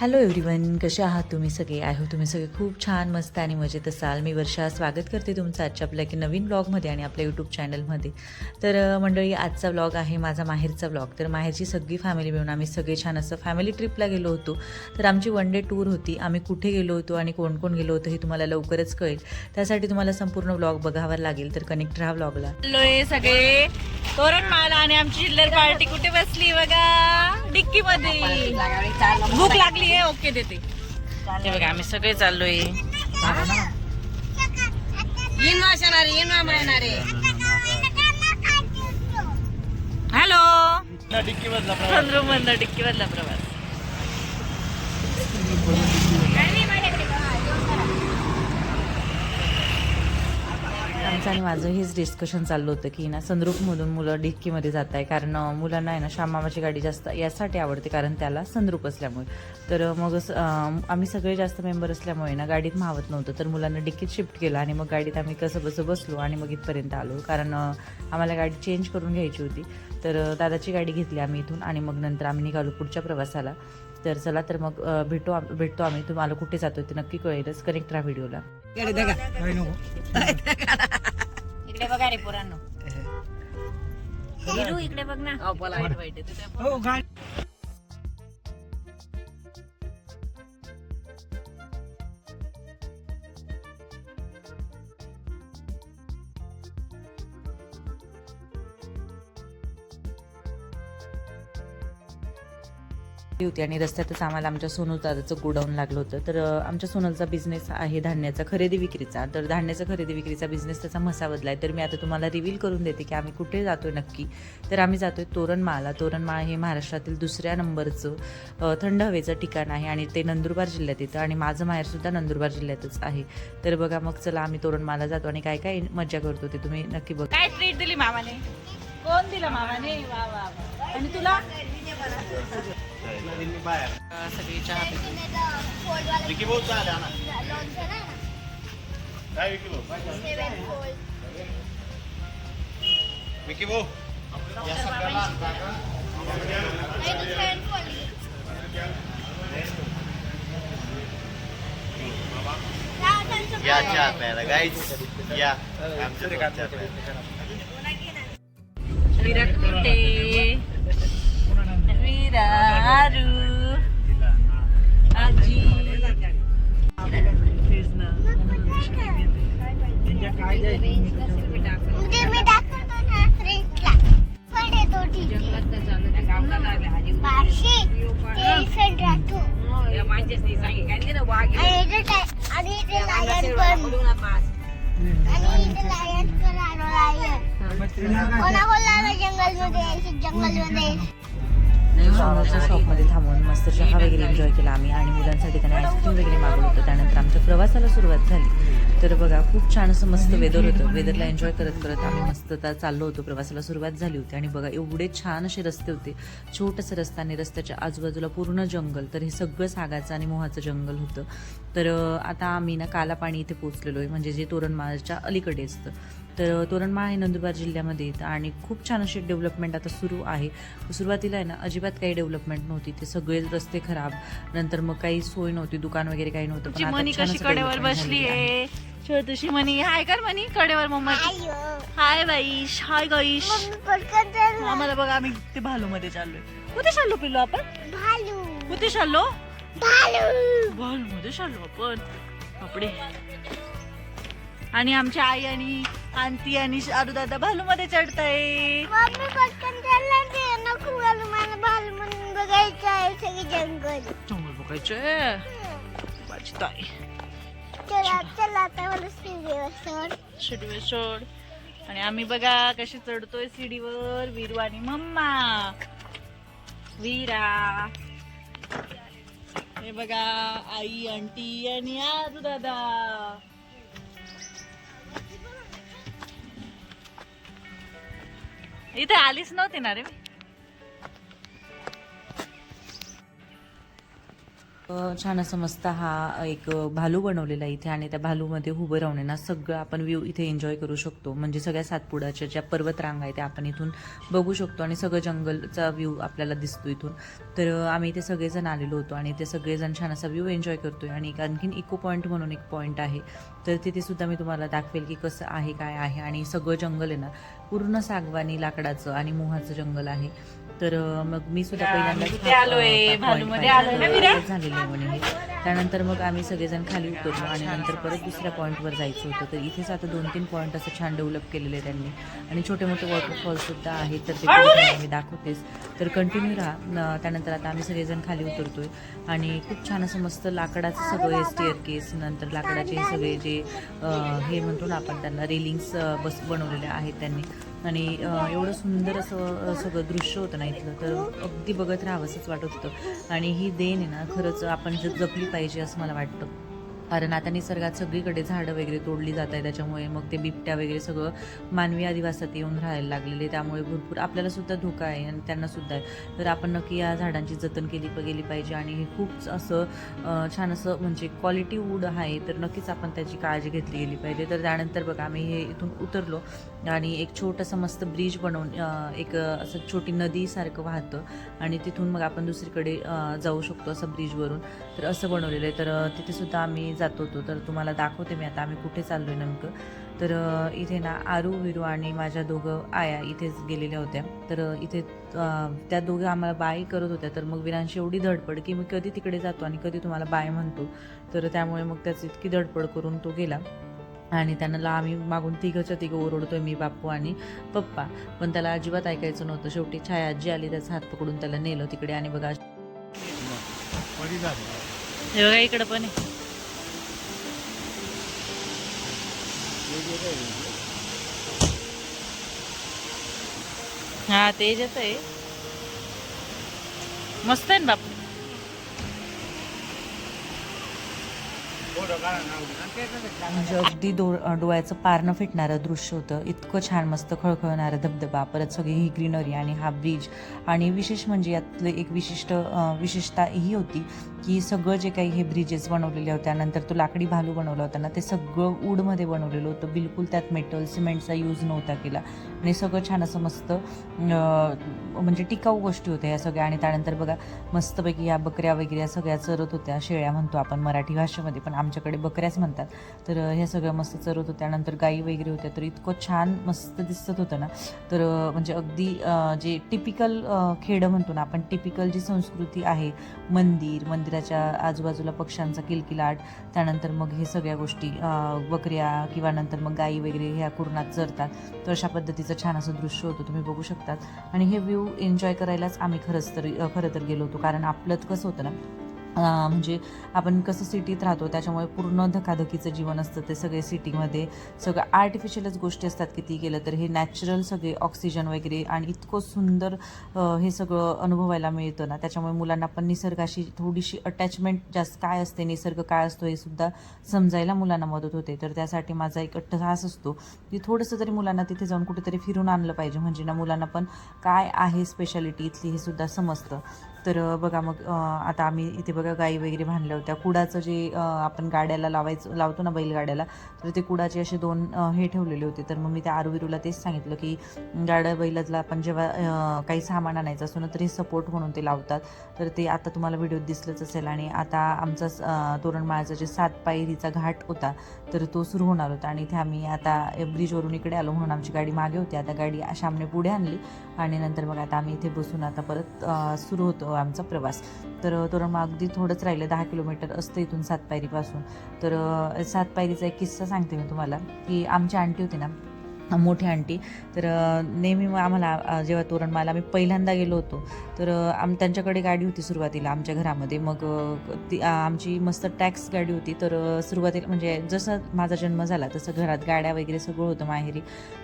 Hello everyone कसे आहात तुम्ही सगळे? आय हो तुम्ही सगळे खूप छान मस्त आणि मजेत असाल. मी वर्षा स्वागत करते तुमचं आजच्या आपल्या की नवीन ब्लॉगमध्ये आणि आपल्या यूट्यूब चॅनलमध्ये तर मंडळी आजचा ब्लॉग आहे माझा माहेरचा ब्लॉग तर माहेरची सगळी फॅमिली मिळून आम्ही सगळे छान असं फॅमिली ट्रिपला गेलो होतो. तर आमची वन डे टूर होती. आम्ही कुठे गेलो होतो आणि कोण कोण गेलो होतो हे तुम्हाला लवकरच कळेल. त्यासाठी तुम्हाला संपूर्ण ब्लॉग बघावा लागेल. तर कनेक्ट राहा ब्लॉगला सगळे. तोरण माला आणि आमची चिल्लर पार्टी कुठे बसली बघा? डिक्की मध्ये भूक लागली. आहे ओके देते. ते बघा आम्ही सगळे चाललोय. हॅलो. चंद्रू मधला डिक्की मधला प्रवास. आमचं आणि माझं हेच डिस्कशन चाललं होतं की ना संद्रूपमधून मुलं डिक्कीमध्ये जात आहे. कारण मुलांना आहे ना श्यामामाची गाडी जास्त यासाठी आवडते कारण त्याला संद्रूप असल्यामुळे. तर मग आम्ही सगळे जास्त मेंबर असल्यामुळे ना गाडीत मावत नव्हतं. तर मुलांना डिक्कीत शिफ्ट केलं आणि मग गाडीत आम्ही कसं बसं बसलो आणि मग इथपर्यंत आलो. कारण आम्हाला गाडी चेंज करून घ्यायची होती. तर दादाची गाडी घेतली आम्ही इथून आणि मग नंतर आम्ही निघालो पुढच्या प्रवासाला. तर चला तर मग भेटू आम- भेटतो आम्ही. तुम्हाला कुठे जातो ते नक्की कळेलच. कनेक्ट राहा व्हिडिओला. इकडे बघा रे पोरांनो. हिरू इकडे बघ ना. होती आणि रस्त्यातच आम्हाला आमच्या सोनू दादाचं गोडाऊन लागलं होतं. तर आमच्या सोनलचा बिझनेस आहे धान्याचा खरेदी विक्रीचा. तर धान्याचा खरेदी विक्रीचा बिझनेस त्याचा मसावदला आहे तर मी आता तुम्हाला रिव्हील करून देते की आम्ही कुठे जातोय नक्की. तर आम्ही जातोय तोरणमाळला. तोरणमाळ हे महाराष्ट्रातील दुसऱ्या नंबरचं थंड हवेचं ठिकाण आहे आणि ते नंदुरबार जिल्ह्यात येतं आणि माझं माहेरसुद्धा नंदुरबार जिल्ह्यातच आहे. तर बघा मग चला आम्ही तोरणमाळला जातो आणि काय काय मजा करतो ते तुम्ही नक्की बघा. काय ट्रीट दिली मामाने? कोण दिलं मामाने? वा वा. आणि तुला? अं, सगळी चहा पितो विकी भाऊ चालेल ना काय विकी भाऊ विकी भाऊ या सगळ्याला या चहा प्यायला गाईच या आमच्या दोन चहा प्यायला विराट कुठे विरारू आजी म्हणजे मी दाखवतो ना फ्रेंडला पण सोनलच्या शॉपमध्ये थांबून मस्त चहा वगैरे एन्जॉय केला आम्ही आणि मुलांसाठी त्याने आईस्क्रीम वगैरे मागवलं होतं. त्यानंतर आमच्या प्रवासाला सुरुवात झाली. तर बघा खूप छान असं मस्त वेदर होतं. वेदरला एन्जॉय करत करत आम्ही मस्त त्या चाललो होतो. प्रवासाला सुरुवात झाली होती. आणि बघा एवढे छान असे रस्ते होते. छोटंसं रस्ता आणि रस्त्याच्या आजूबाजूला पूर्ण जंगल. तर हे सगळं सागाचं आणि मोहाचं जंगल होतं. तर आता आम्ही ना कालापाणी इथे पोहोचलेलो आहे. म्हणजे जे तोरणमाळच्या अलीकडे असतं. तर तोरणमाळ हे नंदुरबार जिल्ह्यामध्ये येतं आणि खूप छान अशी डेव्हलपमेंट आता सुरू आहे. सुरुवातीला आहे ना अजिबात काही डेव्हलपमेंट नव्हती. ते सगळे रस्ते खराब. नंतर मग काही सोय नव्हती दुकान वगैरे काही नव्हतं. मनी कशी कडेवर बसली आहे. छोटूशी मनी. हाय कर मनी कडेवर मम्मा. हाय बाईश हाय गाईश. आम्हाला बघा आम्ही ते भालू मध्ये चाललोय. कुठे चाललो पिल्लो आपण? भालू. कुठे चाललो? भालू. भालू मध्ये चाललो आपण. बापडे आणि आमच्या आई आणि आंटी आणि शारू दादा भालू मध्ये चढताय भालू म्हणून बघायचं आहे सगळे जंगल. जंगल बघायचंय ताई. चला चला आता मला सीडीवर सोड शिडीवर सोड आणि आम्ही बघा कसे चढतोय सीडीवर वीरू आणि मम्मा. वीरा. हे बघा आई आंटी आणि आजू दादा इथे आलीच नव्हती ना रे मी. छान असं मस्त हा एक भालू बनवलेला इथे आणि त्या भालूमध्ये उभं राहून आहे ना सगळं आपण व्ह्यू इथे एन्जॉय करू शकतो. म्हणजे सगळ्या सातपुडाच्या ज्या पर्वत रांगा आहे त्या आपण इथून बघू शकतो आणि सगळं जंगलचा व्ह्यू आपल्याला दिसतो इथून. तर आम्ही इथे सगळेजण आलेलो होतो आणि ते सगळेजण छान असा व्ह्यू एन्जॉय करतोय आणि एक आणखीन इको पॉईंट म्हणून एक पॉईंट आहे. तर तिथे सुद्धा मी तुम्हाला दाखवेल की कसं आहे काय आहे आणि सगळं जंगल आहे ना पूर्ण सागवानी लाकडाचं आणि मोहाचं जंगल आहे. तर मग मी सुद्धा? झालेलं म्हणे. त्यानंतर मग आम्ही सगळेजण खाली उतरलो आणि नंतर परत दुसऱ्या पॉईंटवर जायचं होतं. तर इथेच आता दोन तीन पॉईंट असं छान डेव्हलप केलेले त्यांनी. आणि छोटे मोठे वॉटरफॉल सुद्धा आहेत तर ते मी दाखवतेच. तर कंटिन्यू राहा. त्यानंतर आता आम्ही सगळेजण खाली उतरतोय. आणि खूप छान असं मस्त लाकडाचं सगळं हे स्टेअर केस नंतर लाकडाचे सगळे जे हे म्हणतो ना आपण त्यांना रेलिंग्स बस बनवलेले आहेत त्यांनी. आणि एवढं सुंदर असं सगळं दृश्य होतं ना इथलं तर अगदी बघत राहावंसंच वाटत होतं. आणि ही देण आहे ना खरंच आपण जपली पाहिजे असं मला वाटतं. कारण आता निसर्गात सगळीकडे झाडं वगैरे तोडली जात आहे त्याच्यामुळे मग ते बिबट्या वगैरे सगळं मानवी आदिवासात येऊन राहायला लागलेले त्यामुळे भरपूर आपल्याला सुद्धा धोका आहे आणि त्यांना सुद्धा आहे. तर आपण नक्की या झाडांची जतन केली गेली पाहिजे आणि हे खूप असं छान असं म्हणजे क्वालिटी वूड आहे तर नक्कीच आपण त्याची काळजी घेतली गेली पाहिजे. तर त्यानंतर बघा आम्ही हे इथून उतरलो आणि एक छोटंसं मस्त ब्रिज बनवून एक असं छोटी नदीसारखं वाहतं आणि तिथून मग आपण दुसरीकडे जाऊ शकतो असं ब्रिजवरून तर असं बनवलेलं आहे. तर तिथेसुद्धा आम्ही जात होतो तर तुम्हाला दाखवते मी आता आम्ही कुठे चाललो आहे नेमकं. तर इथे ना आरू विरू आणि माझ्या दोघं आया इथेच गेलेल्या होत्या. तर इथे त्या दोघं आम्हाला बाय करत होत्या. तर मग विरांशी एवढी धडपड की मी कधी तिकडे जातो आणि कधी तुम्हाला बाय म्हणतो. तर त्यामुळे मग त्याची इतकी धडपड करून तो गेला. आणि त्यांना आम्ही मागून तिघंच्या तिघं ओरडतोय मी बापू आणि पप्पा. पण त्याला अजिबात ऐकायचं नव्हतं. शेवटी छाया आजी आली त्याचा हात पकडून त्याला नेलं तिकडे. आणि बघा हे बघा इकडं पण आहे. हा तेज येत आहे. मस्त आहे ना बापू? म्हणजे अगदी डो डोळ्याचं पारणं फिटणारं दृश्य होतं. इतकं छान मस्त खळखळणारा धबधबा. परत सगळी ही ग्रीनरी आणि हा ब्रिज. आणि विशेष म्हणजे यातलं एक विशिष्ट विशेषता ही होती. की सगळं जे काही हे ब्रिजेस बनवलेले होत्या नंतर तो लाकडी भालू बनवला होता ना ते सगळं वूडमध्ये बनवलेलं होतं. बिलकुल त्यात मेटल सिमेंटचा यूज नव्हता केला. आणि सगळं छान असं मस्त म्हणजे टिकाऊ गोष्टी होत्या या सगळ्या. आणि त्यानंतर बघा मस्तपैकी या बकऱ्या वगैरे या सगळ्या चरत होत्या. शेळ्या म्हणतो आपण मराठी भाषेमध्ये पण आमच्याकडे बकऱ्याच म्हणतात. तर ह्या सगळ्या मस्त चरत होत्या. नंतर गाई वगैरे होत्या. तर इतकं छान मस्त दिसत होतं ना. तर म्हणजे अगदी जे टिपिकल खेडं म्हणतो ना आपण टिपिकल जी संस्कृती आहे मंदिर मंदिर मंदिराच्या आजूबाजूला पक्ष्यांचा किलकिलाट त्यानंतर मग हे सगळ्या गोष्टी बकऱ्या किंवा नंतर मग गाई वगैरे ह्या कुरणात चरतात तर अशा पद्धतीचं छान असं दृश्य होतं तुम्ही बघू शकतात. आणि हे व्ह्यू एन्जॉय करायलाच आम्ही खरंच तर खरं तर गेलो होतो. कारण आपलं कसं होतं ना म्हणजे आपण कसं सिटीत राहतो त्याच्यामुळे पूर्ण धकाधकीचं जीवन असतं ते सगळे सिटीमध्ये. सगळं आर्टिफिशियलच गोष्टी असतात किती केलं तर. हे नॅचरल सगळे ऑक्सिजन वगैरे आणि इतकं सुंदर हे सगळं अनुभवायला मिळतं ना. त्याच्यामुळे मुलांना पण निसर्गाशी थोडीशी अटॅचमेंट जास्त काय असते निसर्ग काय असतो हे सुद्धा समजायला मुलांना मदत होते. तर त्यासाठी माझा एक अट्टहास असतो की थोडंसं तरी मुलांना तिथे जाऊन कुठेतरी फिरून आणलं पाहिजे. म्हणजे ना मुलांना पण काय आहे स्पेशालिटी इथली हे सुद्धा समजतं. तर बघा मग आता आम्ही इथे बघा गाई वगैरे बांधल्या होत्या. कुडाचं जे आपण गाड्याला लावायचं लावतो ना बैलगाड्याला तर ते कुडाचे असे दोन हे ठेवलेले होते. तर मग मी त्या आरुविरूला तेच सांगितलं की गाड्या बैलातला आपण जेव्हा काही सामान आणायचं असतो ना तर हे सपोर्ट म्हणून ते लावतात. तर ते आता तुम्हाला व्हिडिओत दिसलंच असेल आणि आता आमचा तोरणमाळाचा जे सात पायरीचा घाट होता तर तो सुरू होणार होता. आणि इथे आम्ही आता ब्रिजवरून इकडे आलो म्हणून आमची गाडी मागे होती. आता गाडी शामने पुढे आणली. आणि नंतर मग आता आम्ही इथे बसून आता परत सुरू होतो. आमचा प्रवास. तर तोरणमाळ अगदी थोडंच राहिलं दहा किलोमीटर असतं इथून सातपायरीपासून. तर सातपायरीचा एक किस्सा सांगते मी तुम्हाला की आमची आंटी होती ना मोठी आंटी. तर नेहमी मग आम्हाला जेव्हा तोरणमाला आम्ही पहिल्यांदा गेलो होतो तर आम त्यांच्याकडे गाडी होती सुरुवातीला आमच्या घरामध्ये. मग ती आमची मस्त टॅक्स गाडी होती. तर सुरुवातीला म्हणजे जसं माझा जन्म झाला तसं घरात गाड्या वगैरे सगळं होतं माहेरी.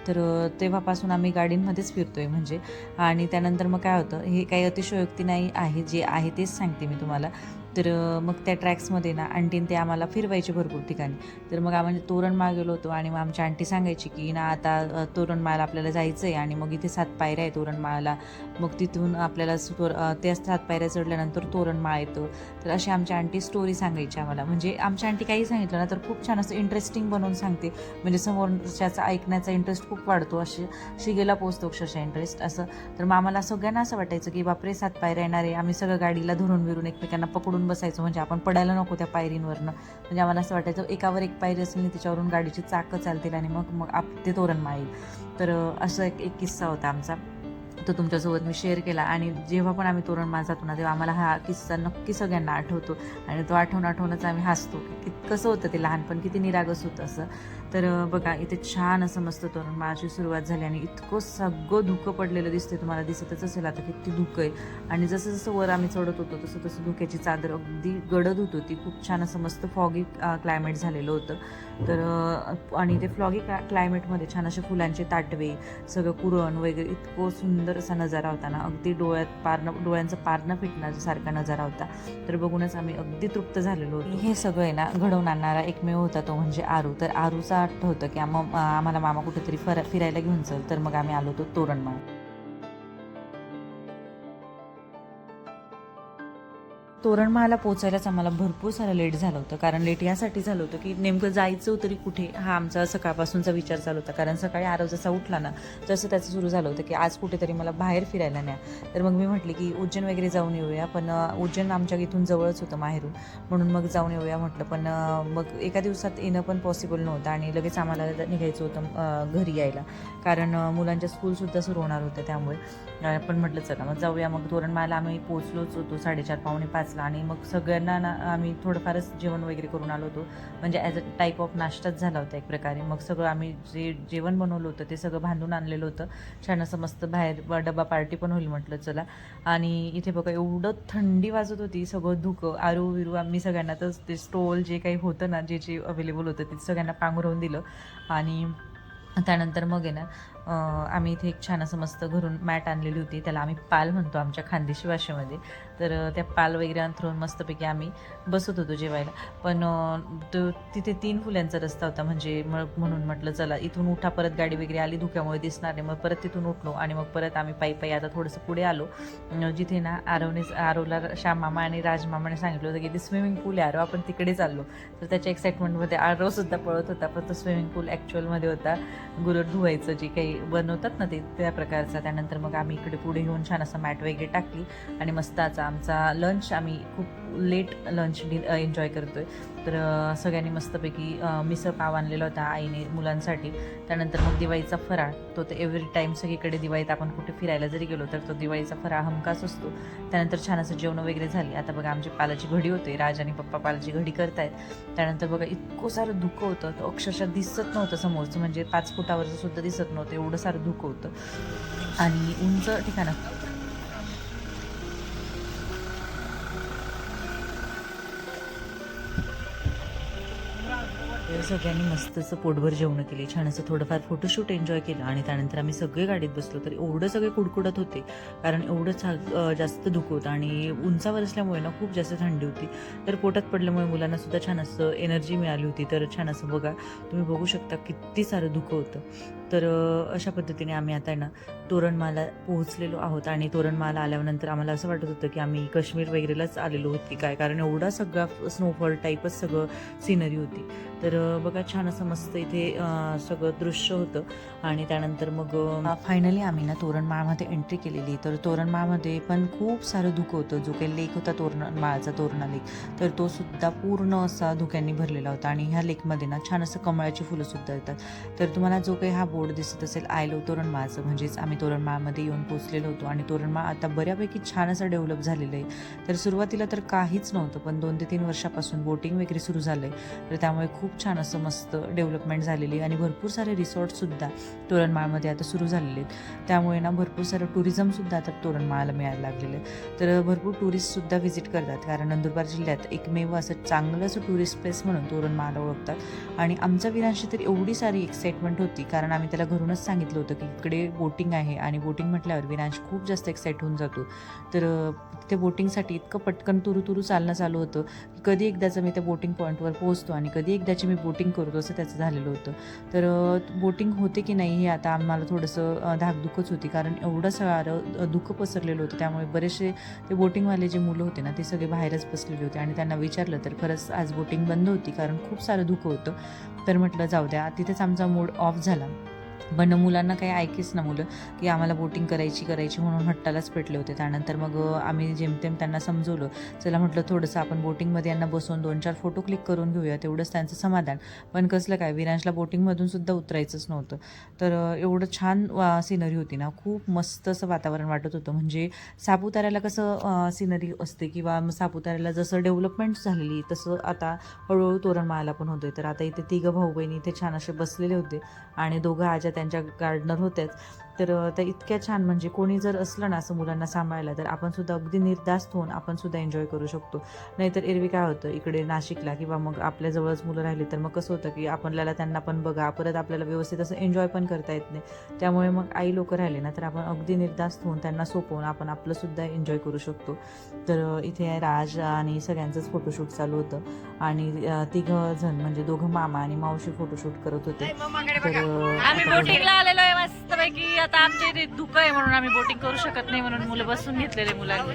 तर तेव्हापासून आम्ही गाडींमध्येच फिरतो आहे म्हणजे. आणि त्यानंतर मग काय होतं हे काही अतिशयोक्ती नाही आहे जे आहे तेच सांगते मी तुम्हाला. तर मग त्या ट्रॅक्समध्ये ना आंटीन ते आम्हाला फिरवायचे भरपूर ठिकाणी. तर मग आम्ही तोरण मागेलो होतो आणि मग आमची आंटी सांगायची की ना आता अं, आपल्याला जायचं आहे आणि मग इथे सात पायऱ्या आहे तोरणमाळाला मग तिथून आपल्याला तोर त्या सात पायऱ्या चढल्यानंतर तोरणमाळ येतं. तर अशी आमची आंटी स्टोरी सांगायची आम्हाला. म्हणजे आमची आंटी काही सांगितलं ना तर खूप छान असं इंटरेस्टिंग बनवून सांगते. म्हणजे समोरच्याचा ऐकण्याचा इंटरेस्ट खूप वाढतो अशी शिगेला पोचतो अक्षरशः इंटरेस्ट असं. तर मग आम्हाला सगळ्यांना असं वाटायचं की बापरे सात पायऱ्या येणार आहे. आम्ही सगळं गाडीला धरून विरून एकमेकांना पकडून बसायचो म्हणजे आपण पडायला नको त्या पायरींवरनं. म्हणजे आम्हाला असं वाटायचं एकावर एक पायरी असली आणि त्याच्यावरून गाडीची चाकं चालतील आणि मग मग आप ते तोरण माईल तर असा असं एक एक किस्सा होता आमचा. तो तुमच्यासोबत मी शेअर केला आणि जेव्हा पण आम्ही तोरण जातो ना तेव्हा आम्हाला हा किस्सा नक्की सगळ्यांना आठवतो. आणि तो आठवून आठवूनच आम्ही हसतो. की कित- कसं होतं ते लहानपण किती निरागस होतं असं. तर बघा इथे छान असं मस्त तोरणमाळाची सुरुवात झाली आणि इतकं सगळं धुकं पडलेलं दिसते तुम्हाला दिसतच असेल आता किती धुकं आहे. आणि जसं जसं वर आम्ही चढत होतो तसं तसं धुक्याची चादर अगदी गडद होत होती. खूप छान असं मस्त फॉगी क्लायमेट झालेलं होतं. तर आणि ते फ्लॉगी क्लायमेटमध्ये छान असे फुलांचे ताटवे सगळं कुरण वगैरे इतकं सुंदर असा नजारा होता ना. अगदी डोळ्यात पारणं डोळ्यांचं पारणं फिटणार सारखा नजारा होता. तर बघूनच आम्ही अगदी तृप्त झालेलो होतो. हे सगळं आहे ना घडवून आणणारा एकमेव होता तो म्हणजे आरू. तर आरूचा आठवतं की आम आम्हाला मामा कुठेतरी फर फिरायला घेऊन चल तर मग आम्ही आलो होतो तोरणमाळ. तोरणमाला पोचायलाच आम्हाला भरपूर सारं लेट झालं होतं. कारण लेट यासाठी झालं होतं की नेमकं जायचं तरी कुठे? हा आमचा सकाळपासूनचा विचार चालू होता. कारण सकाळी आरव जसा उठला ना तसं त्याचं सुरू झालं होतं की आज कुठेतरी मला बाहेर फिरायला न्या. तर मग मी म्हटले की उज्जैन वगैरे जाऊन येऊया. पण उज्जैन आमच्या इथून जवळच होतं माहेरून. म्हणून मग जाऊन येऊया म्हटलं. पण मग एका दिवसात येणं पण पॉसिबल नव्हतं आणि लगेच आम्हाला निघायचं होतं घरी यायला. कारण मुलांच्या स्कूलसुद्धा सुरू होणार होत्या त्यामुळे. पण म्हटलं चला मग जाऊया. मग तोरणमाळला आम्ही पोचलोच होतो साडेचार पावणे पाचला. आणि मग सगळ्यांना ना आम्ही थोडंफारच जेवण वगैरे करून आलो होतो. म्हणजे ॲज अ टाईप ऑफ नाश्ताच झाला होता एक प्रकारे. मग सगळं आम्ही जे जेवण बनवलं होतं ते सगळं बांधून आणलेलं होतं. छान असं मस्त बाहेर डबा पार्टी पण होईल म्हटलं चला. आणि इथे बघा एवढं थंडी वाजत होती सगळं धुकं आरू विरू आम्ही सगळ्यांना तर ते स्टोल जे काही होतं ना जे जे अवेलेबल होतं ते सगळ्यांना पांघरवून दिलं. आणि त्यानंतर मग आहे ना आम्ही इथे एक छान असं मस्त घरून मॅट आणलेली होती. त्याला आम्ही पाल म्हणतो आमच्या खानदेशी भाषेमध्ये. तर त्या पाल वगैरे अंथरून मस्तपैकी आम्ही बसत होतो जेवायला. पण तो तिथे तीन फुल्यांचा रस्ता होता. म्हणजे मग म्हणून म्हटलं चला इथून उठा परत गाडी वगैरे आली धुक्यामुळे दिसणार नाही. मग परत तिथून उठलो आणि मग परत आम्ही पायी पायी आता थोडंसं पुढे आलो. जिथे ना आरवने आरवला श्यामामा आणि राजमामाने सांगितलं होतं की ते स्विमिंग पूल आहे आरव आपण तिकडे चाललो. तर त्याच्या एक्साइटमेंटमध्ये आरवसुद्धा पळत होता. पण तो स्विमिंग पूल ॲक्च्युअलमध्ये होता. गुरं धुवायचं जे काही बनवतात ना ते त्या प्रकारचा. त्यानंतर मग आम्ही इकडे पुढे घेऊन छान असं मॅट वगैरे टाकली आणि मस्ताचा आमचा लंच आम्ही खूप लेट लंच डि एन्जॉय करतोय. तर सगळ्यांनी मस्तपैकी मिसळ पाव आणलेला होता आईने मुलांसाठी. त्यानंतर मग दिवाळीचा फराळ. तो तर एव्हरी टाईम सगळीकडे दिवाळीत आपण कुठे फिरायला जरी गेलो तर तो दिवाळीचा फराळ हमखास असतो. त्यानंतर छान असं जेवण वगैरे झाली. आता बघा आमची पालाची घडी होते. राज आणि पप्पा पालाची घडी करतायत. त्यानंतर बघा इतकं सारं धुकं होतं. तर अक्षरशः दिसत नव्हतं समोरचं. म्हणजे पाच फुटावरचं सुद्धा दिसत नव्हतं. एवढं सारं धुकं होतं. आणि उंच ठिकाण. सगळ्यांनी मस्त असं पोटभर जेवणं केली. छान असं थोडंफार फोटोशूट एन्जॉय केलं. आणि त्यानंतर आम्ही सगळे गाडीत बसलो तर एवढं सगळे कुडकुडत होते. कारण एवढं जास्त धुकं होतं. आणि उंचावर असल्यामुळे ना खूप जास्त थंडी होती. तर पोटात पडल्यामुळे मुलांना सुद्धा छान असं एनर्जी मिळाली होती. तर छान असं बघा तुम्ही बघू शकता किती सारं धुकं होतं. तर अशा पद्धतीने आम्ही आता आहे ना तोरणमाला पोहोचलेलो आहोत आणि तोरणमाला आल्यानंतर आम्हाला असं वाटत होतं की आम्ही काश्मीर वगैरेलाच आलेलो होत की काय? कारण एवढा सगळा स्नोफॉल टाईपच सगळं सिनरी होती. तर बघा छान असं मस्त इथे सगळं दृश्य होतं आणि त्यानंतर मग फायनली आम्ही ना तोरणमाळमध्ये एंट्री केलेली. तर तोरणमाळमध्ये पण खूप सारं धुकं होतं. जो काही लेक होता तोरणमाळाचा तोरणा लेक तर तो सुद्धा पूर्ण असा धुक्यांनी भरलेला होता आणि ह्या लेकमध्ये ना छान असं कमळाची फुलं सुद्धा येतात. तर तुम्हाला जो काही हा बोर्ड दिसत असेल आय लव म्हणजेच आम्ही तोरणमाळमध्ये येऊन पोचलेलो होतो आणि तोरणमाळ आता बऱ्यापैकी छान असं डेव्हलप झालेलं आहे. तर सुरुवातीला तर काहीच नव्हतं पण दोन ते तीन वर्षापासून बोटिंग वगैरे सुरू झालं आहे तर त्यामुळे खूप छान असं मस्त डेव्हलपमेंट झालेली आणि भरपूर सारे रिसॉर्टसुद्धा तोरणमाळमध्ये आता सुरू झालेले आहेत. त्यामुळे ना भरपूर सारं टुरिझमसुद्धा आता तोरणमाळाला मिळायला लागलेलं आहे. तर भरपूर टुरिस्टसुद्धा व्हिजिट करतात कारण नंदुरबार जिल्ह्यात एकमेव असं चांगलं असं टुरिस्ट प्लेस म्हणून तोरणमाळाला ओळखतात. आणि आमच्या विरांशी तर एवढी सारी एक्साइटमेंट होती कारण आम्ही त्याला घरूनच सांगितलं होतं की इकडे बोटिंग आहे आणि बोटिंग म्हटल्यावर विनांश खूप जास्त एक्साइट होऊन जातो. तर अ, तिथे बोटिंगसाठी इतकं पटकन तुरु तुरु चालणं चालू होतं की कधी एकदाचं मी त्या बोटिंग पॉईंटवर पोहोचतो आणि कधी एकदाची मी बोटिंग करतो असं त्याचं झालेलं होतं. तर बोटिंग होते की नाही हे आता आम्हाला थोडंसं धाकधुकच होती कारण एवढं सारं दुःख पसरलेलं होतं. त्यामुळे बरेचसे ते बोटिंगवाले जे मुलं होते ना ते सगळे बाहेरच बसलेले होते आणि त्यांना विचारलं तर खरंच आज बोटिंग बंद होती कारण खूप सारं दुःख होतं. तर म्हटलं जाऊ द्या तिथेच आमचा मूड ऑफ झाला. पण मुलांना काही ऐकेच ना मुलं की आम्हाला बोटिंग करायची करायची म्हणून हट्टालाच पेटले होते. त्यानंतर मग आम्ही जेमतेम त्यांना समजवलं चला म्हटलं थोडंसं आपण बोटिंगमध्ये यांना बसवून दोन चार फोटो क्लिक करून घेऊया तेवढंच त्यांचं समाधान. पण कसलं काय विरांशला बोटिंगमधून सुद्धा उतरायचंच नव्हतं. तर एवढं छान सिनरी होती ना. खूप मस्त असं वातावरण वाटत होतं. म्हणजे सापुताऱ्याला कसं सिनरी असते किंवा सापुताऱ्याला जसं डेव्हलपमेंट झालेली तसं आता हळूहळू तोरणमाळाला पण होते तर आता इथे तिघं भाऊ बहिणी इथे छान असे बसलेले होते. आणि दोघं आज्या त्यांच्या गार्डनर होत्याच तर त्या इतक्या छान म्हणजे कोणी जर असलं ना असं मुलांना सांभाळायला तर आपण सुद्धा अगदी निर्धास्त होऊन आपण सुद्धा एन्जॉय करू शकतो. नाहीतर एरवी काय होतं इकडे नाशिकला किंवा मग आपल्या जवळच मुलं राहिली तर मग कसं होतं की आपल्याला त्यांना पण बघा परत आपल्याला व्यवस्थित असं एन्जॉय पण करता येत नाही. त्यामुळे मग आई लोक राहिले ना तर आपण अगदी निर्धास्त होऊन त्यांना सोपवून आपण आपलं सुद्धा एन्जॉय करू शकतो. तर इथे राज आणि सगळ्यांचंच फोटोशूट चालू होतं. आणि तिघं जण म्हणजे दोघं मामा आणि मावशी फोटोशूट करत होते. तर आता बोटिंगला आहे आमच्या इथे धुकं आहे म्हणून आम्ही बोटिंग करू शकत नाही म्हणून मुलं बसून घेतलेले मुलांनी.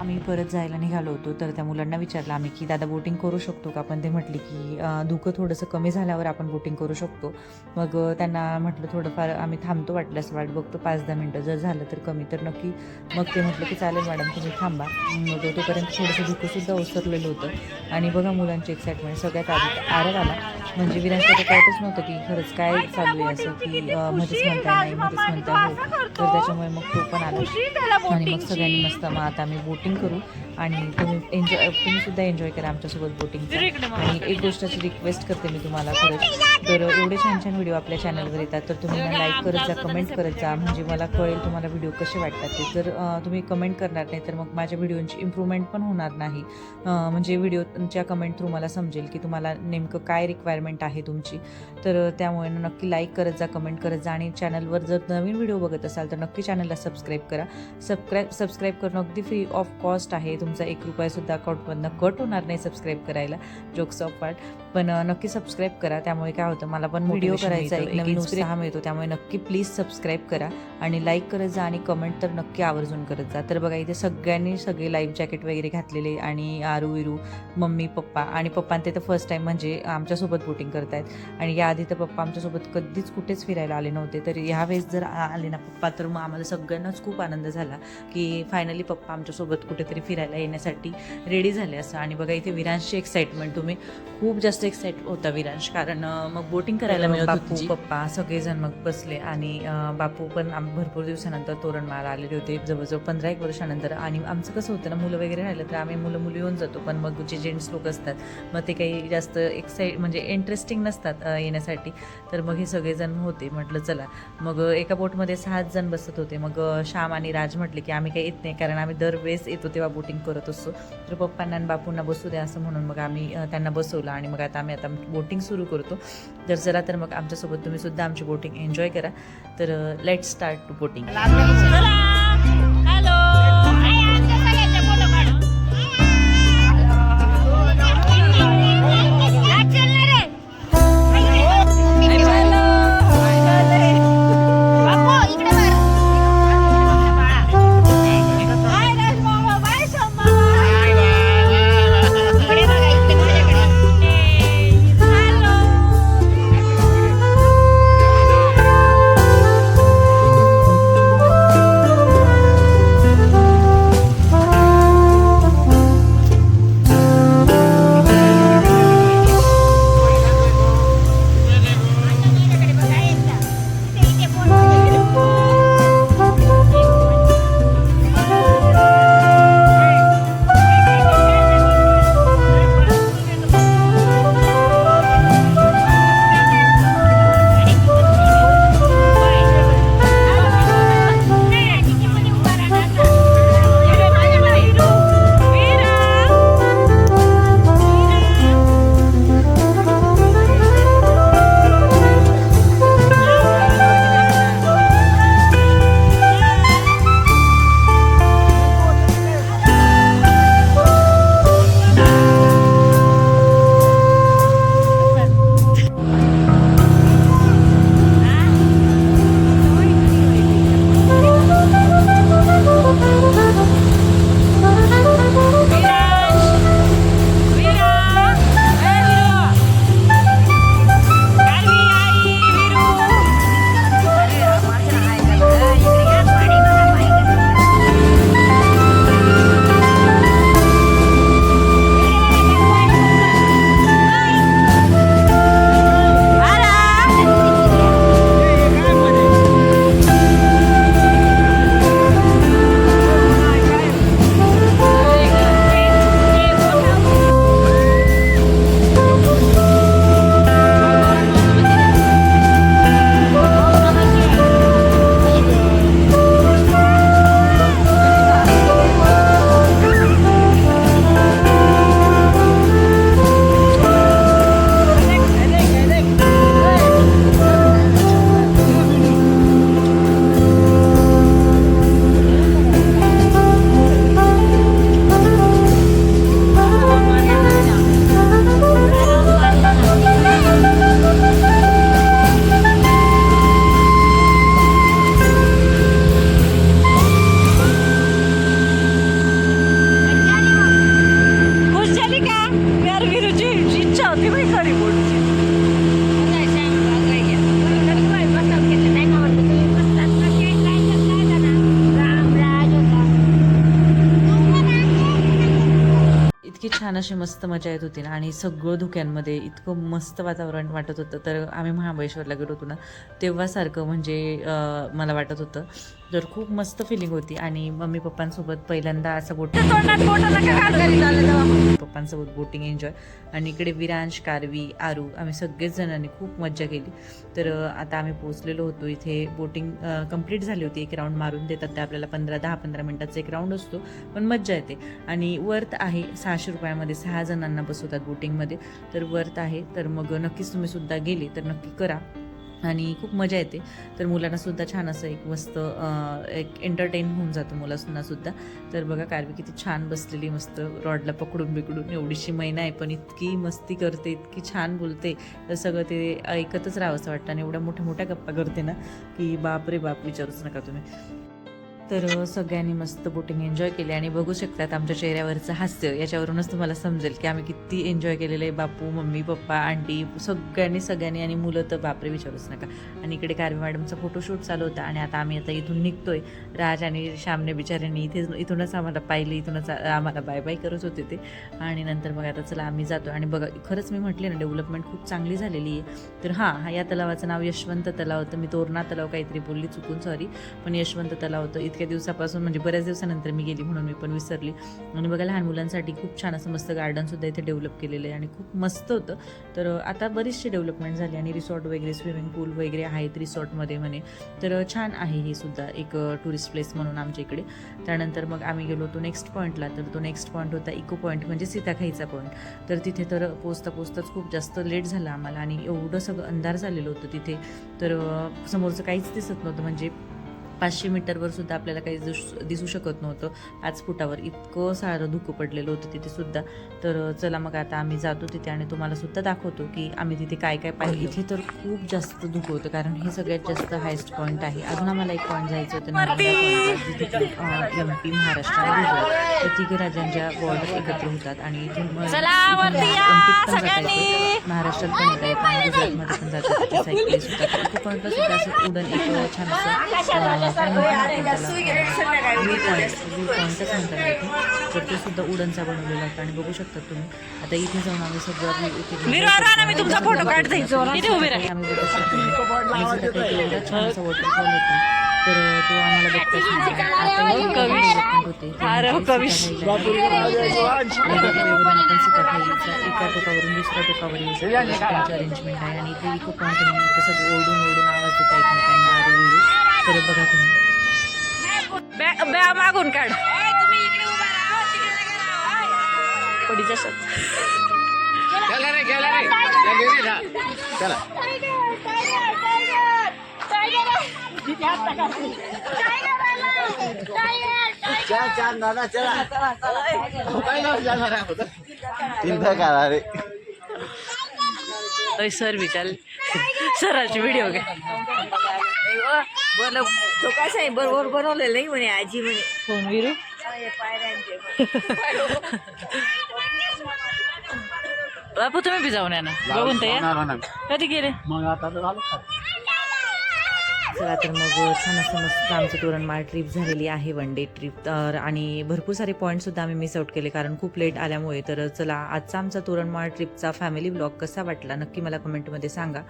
आम्ही परत जायला निघालो होतो तर त्या मुलांना विचारलं आम्ही की दादा बोटिंग करू शकतो का? पण ते म्हटले की धुकं थोडंसं कमी झाल्यावर आपण बोटिंग करू शकतो. मग त्यांना म्हटलं थोडंफार आम्ही थांबतो वाटल्यास वाट बघतो पाच दहा मिनटं जर झालं तर कमी तर नक्की. मग ते म्हटलं की चालेल मॅडम तुम्ही थांबा. मग तोपर्यंत थोडंसं धुकंसुद्धा ओसरलेलं होतं. आणि बघा मुलांची एक्साइटमेंट सगळ्यात आधी आरव आला. म्हणजे विरांच्या कळतच नव्हतं की खरंच काय चालू आहे असं की मध्येच म्हणता नाही मध्येच म्हणता हो. तर त्याच्यामुळे मग तो पण आला. आणि मग सगळ्यांनी मस्त मग आता आम्ही बोटिंग करू आणि तुम्ही एन्जॉय तुम्ही सुद्धा एन्जॉय करा आमच्यासोबत बोटिंगचं आणि एक गोष्टाची रिक्वेस्ट करते मी तुम्हाला खरंच. तर एवढे छान छान व्हिडिओ आपल्या चॅनलवर येतात तर तुम्ही लाईक करत जा कमेंट करत जा. म्हणजे मला कळेल तुम्हाला व्हिडिओ कसे वाटतात ते. जर तुम्ही कमेंट करणार नाही तर मग माझ्या व्हिडिओची इम्प्रूव्हमेंट पण होणार नाही. म्हणजे व्हिडिओच्या कमेंट थ्रू मला समजेल की तुम्हाला नेमकं काय रिक्वायरमेंट आहे तुमची. तर त्यामुळे नक्की लाईक करत जा कमेंट करत जा. आणि चॅनलवर जर नवीन व्हिडिओ बघत असाल तर नक्की चॅनलला सबस्क्राईब करा. सबस्क्राईब सबस्क्राईब करणं अगदी फ्री ऑफ कॉस्ट आहे. तुमचा एक रुपयासुद्धा अकाउंटमधनं कट होणार नाही सबस्क्राईब करायला. जोक्स ऑफ पार्ट पण नक्की सबस्क्राईब करा. त्यामुळे काय होतं मला पण व्हिडिओ करायचा एक नवीन उत्साह मिळतो. त्यामुळे नक्की प्लीज सबस्क्राईब करा. आणि लाईक करत जा आणि कमेंट तर नक्की आवर्जून करत जा. तर बघा इथे सगळ्यांनी सगळे लाईव्ह जॅकेट वगैरे घातलेले आणि आरू विरू मम्मी पप्पा आणि पप्पा ते तर फर्स्ट टाईम म्हणजे आमच्यासोबत बोटिंग करतायत. आणि याआधी तर पप्पा आमच्यासोबत कधीच कुठेच फिरायला आले नव्हते. तर ह्यावेळेस जर आले ना पप्पा तर मग आम्हाला सगळ्यांनाच खूप आनंद झाला की फायनली पप्पा आमच्यासोबत कुठेतरी फिरायला येण्यासाठी रेडी झाले असं. आणि बघा इथे विरांशची एक्साइटमेंट तुम्ही खूप जास्त एक्साइट होता विरांश. कारण मग बोटिंग करायला मिळत बापू, पप्पा सगळेजण मग बसले. आणि बापू पण आम भरपूर दिवसानंतर तोरणमाळा आलेले होते. जवळजवळ पंधरा एक वर्षानंतर. आणि आमचं कसं होतं ना मुलं वगैरे राहिलं तर आम्ही मुलं मुली येऊन जातो. पण मग जे जेंट्स लोक असतात मग ते काही जास्त एक्साइट म्हणजे इंटरेस्टिंग नसतात येण्यासाठी. तर मग हे सगळेजण होते. म्हटलं चला. मग एका बोटमध्ये सहाच जण बसत होते. मग श्याम आणि राज म्हटले की आम्ही काही येत नाही. कारण आम्ही दरवेळेस येतो तेव्हा बोटिंग करत असतो. तर पप्पांना आणि बापूंना बसू द्या असं म्हणून मग आम्ही त्यांना बसवलं आणि मग आता आम्ही आता बोटिंग सुरू करतो. तर चला तर मग आमच्यासोबत तुम्ही सुद्धा आमची बोटिंग एन्जॉय करा. तर लेट स्टार्ट टू बोटिंग छान अशी मस्त मजा येत होती ना. आणि सगळं धुक्यांमध्ये इतकं मस्त वातावरण वाटत होतं. तर आम्ही महाबळेश्वरला गेलो होतो ना तेव्हासारखं म्हणजे मला वाटत होतं तर खूप मस्त फिलिंग होती आणि मम्मी पप्पांसोबत पहिल्यांदा असं बोट पप्पांसोबत बोटिंग एन्जॉय आणि इकडे विरांश कारवी आरू आम्ही सगळेच जणांनी खूप मज्जा केली. तर आता आम्ही पोहोचलेलो होतो इथे. बोटिंग कंप्लीट झाली होती. एक राऊंड मारून देतात ते आपल्याला पंधरा दहा पंधरा मिनिटाचा एक राऊंड असतो. पण मज्जा येते. आणि वर्थ आहे सहाशे रुपयामध्ये सहा जणांना बसवतात बोटिंगमध्ये तर वर्थ आहे. तर मग नक्कीच तुम्ही सुद्धा गेले तर नक्की करा. आणि खूप मजा येते. तर मुलांनासुद्धा छान असं एक मस्त एक एंटरटेन होऊन जातं मुलांनासुद्धा तर बघा कारवी किती छान बसलेली मस्त रॉडला पकडून बिकडून. एवढीशी मैना आहे पण इतकी मस्ती करते इतकी छान बोलते. तर सगळं ते ऐकतच राहावंसं वाटतं. आणि एवढ्या मोठ्या मोठ्या गप्पा करते ना की बाप रे बाप विचारूच नका तुम्ही. तर सगळ्यांनी मस्त बोटिंग एन्जॉय केली आणि बघू शकतात आमच्या चेहऱ्यावरचं हास्य. याच्यावरूनच तुम्हाला समजेल की आम्ही किती एन्जॉय केलेलं आहे. बापू मम्मी पप्पा आंटी सगळ्यांनी सगळ्यांनी आणि मुलं तर बापरे विचारूच नका. आणि इकडे कारवी मॅडमचा फोटोशूट चालू होता आणि आता आम्ही आता इथून निघतोय. राज आणि श्यामने बिचाऱ्यांनी इथे इथूनच आम्हाला पाहिले इथूनच आम्हाला बाय बाय करत होते ते. आणि नंतर मग आता चला आम्ही जातो आणि बघा खरंच मी म्हटले ना डेव्हलपमेंट खूप चांगली झालेली आहे. तर हां या तलावाचं नाव यशवंत तलाव होतं. मी तोरणा तलाव काहीतरी बोलली चुकून सॉरी पण यशवंत तलाव होतं. इतक्या दिवसापासून म्हणजे बऱ्याच दिवसानंतर मी गेली म्हणून मी पण विसरली. आणि बघा लहान मुलांसाठी खूप छान असं मस्त गार्डनसुद्धा इथे डेव्हलप केलेलं आहे आणि खूप मस्त होतं. तर आता बरीचशी डेव्हलपमेंट झाली आणि रिसॉर्ट वगैरे स्विमिंग पूल वगैरे आहेत रिसॉर्टमध्ये म्हणे. तर छान आहे हे सुद्धा एक टुरिस्ट प्लेस म्हणून आमच्या इकडे. त्यानंतर मग आम्ही गेलो होतो नेक्स्ट पॉईंटला तर तो नेक्स्ट पॉईंट होता इको पॉईंट म्हणजे सीताखाईचा पॉईंट तर तिथे तर पोचता पोचताच खूप जास्त लेट झालं आम्हाला आणि एवढं सगळं अंधार झालेलं होतं तिथे. तर समोरचं काहीच दिसत नव्हतं. म्हणजे पाचशे मीटरवर सुद्धा आपल्याला काही दिस- दिसू शकत नव्हतं. पाच फुटावर इतकं सारं धुकं पडलेलं होतं तिथे सुद्धा. तर चला मग आता आम्ही जातो तिथे आणि तुम्हाला सुद्धा दाखवतो की आम्ही तिथे काय काय पाहिजे इथे तर खूप जास्त धुकं होतं कारण हे सगळ्यात जास्त हायस्ट पॉईंट आहे. अजून आम्हाला एक पॉईंट जायचं होतं एम पी महाराष्ट्र तिघ राज्यांच्या बॉर्डर एकत्र होतात आणि. महाराष्ट्रात पण गुजरातमध्ये पण जाता येतं त्याचा एक प्लेस होता सुद्धा असं उडन एक छान असं तर ते सुद्धा उडनचा बनवलेला होता आणि बघू शकता तुम्ही. आता इथे जाऊन आम्ही सगळं मी तुमचा photo काढते. वॉटरफॉल होता. तर तो आम्हाला एका टोकावरून दुसऱ्या टोकावर अरेंजमेंट आहे. आणि इथे इको पॉईंट सगळं ओरडून ओरडून आवाज एकमेकांना. तर बघा तुम्ही. बॅ- बॅ- मागून काढ. पडीच्या? चिंता करा रे. सर विचार सराची व्हिडिओ घ्या. बोल तो कसं आहे? बरोबर बनवलेलं नाही म्हणे आजी म्हणे. फोन विरू? बापू तुम्ही बी जाऊन या ना. बघून या. कधी गेले? चला तर मग छान असं मस्त आमचं तोरणमाळ ट्रिप झालेली आहे वन डे ट्रिप तर आणि भरपूर सारे पॉईंटसुद्धा आम्ही मिस आउट केले कारण खूप लेट आल्यामुळे. तर चला आजचा आमचा तोरणमाळ ट्रिपचा फॅमिली ब्लॉग कसा वाटला नक्की मला कमेंटमध्ये सांगा.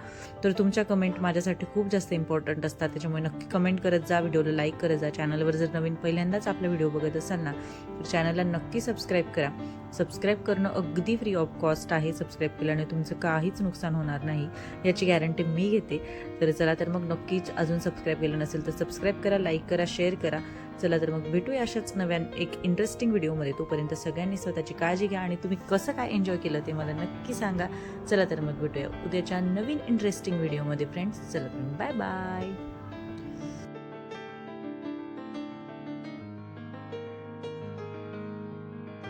तर तुमच्या कमेंट माझ्यासाठी खूप जास्त इम्पॉर्टंट असतात. त्याच्यामुळे नक्की कमेंट करत जा व्हिडिओला लाईक करत जा. चॅनलवर जर नवीन पहिल्यांदाच आपला व्हिडिओ बघत असाल ना तर चॅनलला नक्की सबस्क्राईब करा. सबस्क्राईब करणं अगदी फ्री ऑफ कॉस्ट आहे सबस्क्राईब केल्याने तुमचं काहीच नुकसान होणार नाही याची गॅरंटी मी घेते. तर चला तर मग नक्कीच अजून सबस्क्राईब केलं नसेल तर सबस्क्राईब करा लाईक करा शेअर करा. चला तर मग भेटूया अशाच नव्या एक इंटरेस्टिंग व्हिडिओमध्ये तोपर्यंत सगळ्यांनी स्वतःची काळजी घ्या आणि तुम्ही कसं काय एन्जॉय केलं ते मला नक्की सांगा. चला तर मग भेटूया उद्याच्या नवीन इंटरेस्टिंग व्हिडिओमध्ये फ्रेंड्स चला तर बाय बाय